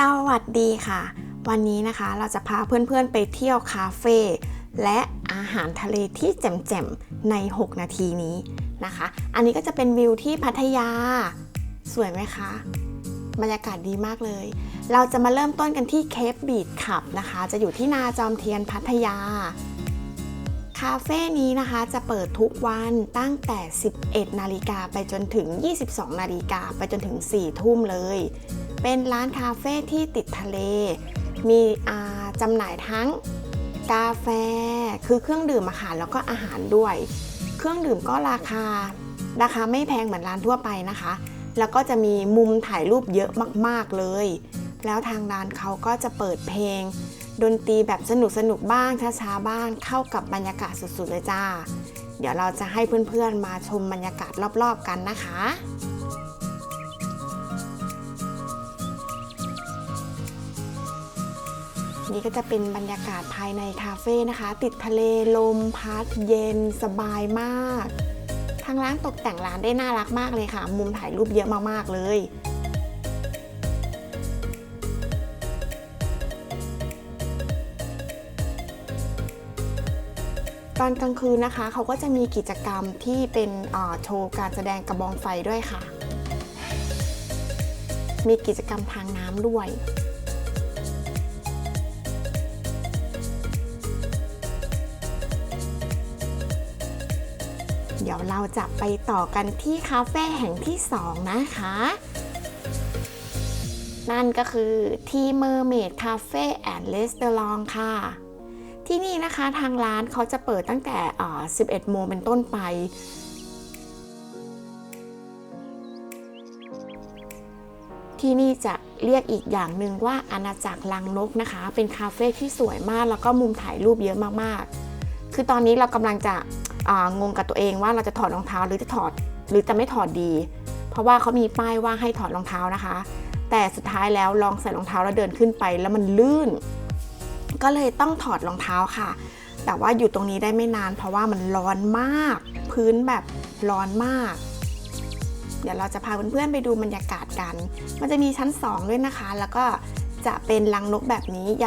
สวัสดีค่ะ วันนี้นะคะเราจะพาเพื่อนๆไปเที่ยวคาเฟ่และอาหารทะเลที่แจ่มๆใน 6 นาทีนี้นะคะ อันนี้ก็จะเป็นวิวที่พัทยา สวยไหมคะ บรรยากาศดีมากเลย เราจะมาเริ่มต้นกันที่เคปบีดขับนะคะ จะอยู่ที่นาจอมเทียนพัทยา คาเฟ่นี้นะคะจะเปิดทุกวันตั้งแต่ 11 นาฬิกาไปจนถึง 22 นาฬิกาไปจนถึง 4 ทุ่มเลย เป็นร้านคาเฟ่ที่ติดทะเล มีอาจำหน่ายทั้งกาแฟ คือเครื่องดื่มอาหารแล้วก็อาหารด้วย เครื่องดื่มก็ราคา ราคาไม่แพงเหมือนร้านทั่วไปนะคะ แล้วก็จะมีมุมถ่ายรูปเยอะมากๆเลย แล้วทางร้านเขาก็จะเปิดเพลง ดนตรีแบบสนุกสนุกบ้างช้าๆบ้างเข้ากับบรรยากาศสุดๆเลยจ้า เดี๋ยวเราจะให้เพื่อนๆมาชมบรรยากาศรอบๆกันนะคะ นี่ก็จะเป็นบรรยากาศภายในคาเฟ่นะคะ ติดทะเลลมพัดเย็นสบายมาก ทางร้านตกแต่งร้านได้น่ารักมากเลยค่ะ มุมถ่ายรูปเยอะมากๆเลยตอนกลางคืนนะคะ เขาก็จะมีกิจกรรมที่เป็นโชว์การแสดงกระบองไฟด้วยค่ะ มีกิจกรรมทางน้ำด้วย เดี๋ยวเราจะไปต่อกันที่คาเฟ่แห่งที่ 2 นะคะ นั่นก็คือที่เมอร์เมดคาเฟ่แอนด์เลสเตอรองค่ะ ที่นี่นะคะทางร้านเขาจะเปิดตั้งแต่ 11 โมงเป็นต้นไปที่นี่จะเรียกอีกอย่างหนึ่งว่าอาณาจักรลังนกนะคะ เป็นคาเฟ่ที่สวยมากแล้วก็มุมถ่ายรูปเยอะมากๆ คือตอนนี้เรากำลังจะ งงกับตัวเองว่าเราจะถอดรองเท้าหรือจะถอดหรือจะไม่ถอดดี เพราะว่าเขามีป้ายว่าให้ถอดรองเท้านะคะ แต่สุดท้ายแล้วลองใส่รองเท้าแล้วเดินขึ้นไปแล้วมันลื่น ก็เลยต้องถอดรองเท้าค่ะ แต่ว่าอยู่ตรงนี้ได้ไม่นาน เพราะว่ามันร้อนมาก พื้นแบบร้อนมาก เดี๋ยวเราจะพาเพื่อนๆไปดูบรรยากาศกัน มันจะมีชั้น 2 ด้วยนะคะ แล้วก็จะเป็นรังนกแบบนี้ย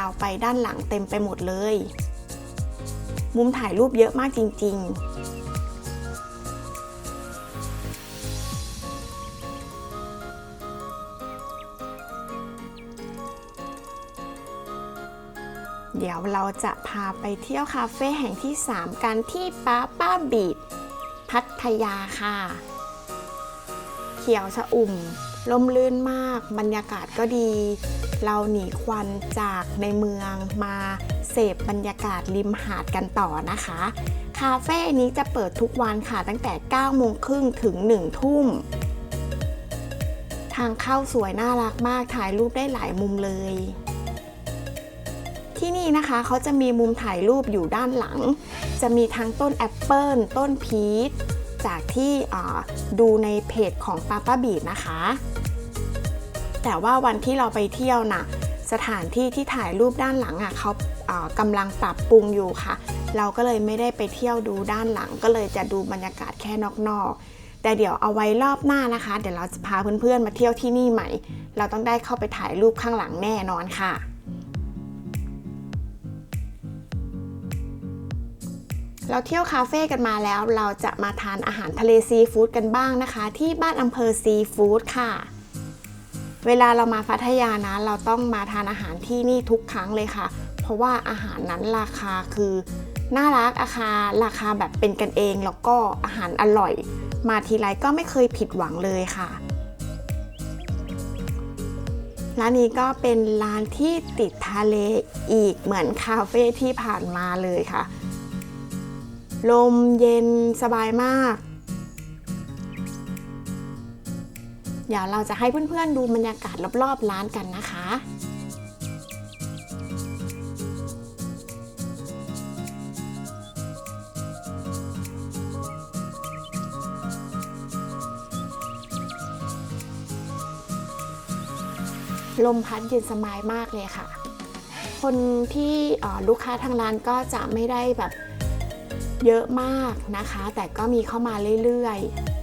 าวๆๆไปด้านหลังเต็มไปหมดเลย มุมถ่ายรูปเยอะมากจริง ๆเดี๋ยวเราจะพาไปเที่ยวคาเฟ่แห่งที่ 3 กันที่ป้าป้าบีดพัทยาค่ะ เขียวชะอุ่ม ลมลื่นมาก บรรยากาศก็ดี เราหนีควันจากในเมืองมาเสพบรรยากาศริมหาดกันต่อนะคะ คาเฟ่นี้จะเปิดทุกวันค่ะตั้งแต่ 9 โมงครึ่งถึง 1 ทุ่ม ทางเข้าสวยน่ารักมากถ่ายรูปได้หลายมุมเลย ที่นี่นะคะเขาจะมีมุมถ่ายรูปอยู่ด้านหลัง จะมีทั้งต้นแอปเปิลต้นพีช จากที่ดูในเพจของปาป้าบีดนะคะ แต่ว่าวันที่เราไปเที่ยวนะ่ะสถานที่ที่ถ่ายรูปด้านหลังอะเขาอ่ากำลังปรับปรุงอยู่ค่ะ เราก็เลยไม่ได้ไปเที่ยวดูด้านหลัง ก็เลยจะดูบรรยากาศแค่นอกๆ แต่เดี๋ยวเอาไว้รอบหน้านะคะ เดี๋ยวเราจะพาเพื่อนๆมาเที่ยวที่นี่ใหม่ เราต้องได้เข้าไปถ่ายรูปข้างหลังแน่นอนค่ะ เราเที่ยวคาเฟ่กันมาแล้ว เราจะมาทานอาหารทะเลซีฟู้ดกันบ้างนะคะ ที่บ้านอำเภอซีฟู้ดค่ะ เวลาเรามาพัทยานะเราต้องมาทานอาหารที่นี่ทุกครั้งเลยค่ะ เพราะว่าอาหารนั้นราคาคือน่ารักอาคาราคาแบบเป็นกันเอง แล้วก็อาหารอร่อย มาทีไรก็ไม่เคยผิดหวังเลยค่ะ ร้านนี้ก็เป็นร้านที่ติดทะเลอีกเหมือนคาเฟ่ที่ผ่านมาเลยค่ะ ลมเย็นสบายมาก เดี๋ยวเราจะให้เพื่อนๆดูบรรยากาศรอบๆร้านกันนะคะลมพัดเย็นสบายมากเลยค่ะ คนที่ลูกค้าทางร้านก็จะไม่ได้แบบ เยอะมากนะคะ แต่ก็มีเข้ามาเรื่อยๆ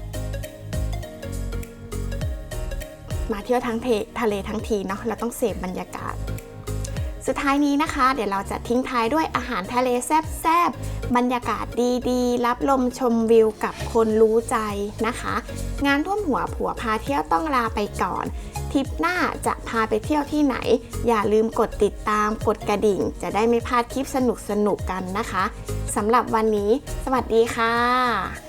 มาเที่ยวทั้งททะเลทั้งทีเนาะเราต้องเสพบรรยากาศ สุดท้ายนี้นะคะ เดี๋ยวเราจะทิ้งท้ายด้วยอาหารทะเลแซ่บๆ บรรยากาศดีๆ รับลมชมวิวกับคนรู้ใจนะคะ งานท่วมหัวผัวพาเที่ยวต้องลาไปก่อน ทริปหน้าจะพาไปเที่ยวที่ไหน อย่าลืมกดติดตามกดกระดิ่ง จะได้ไม่พลาดคลิปสนุกๆกันนะคะสำหรับวันนี้ สวัสดีค่ะ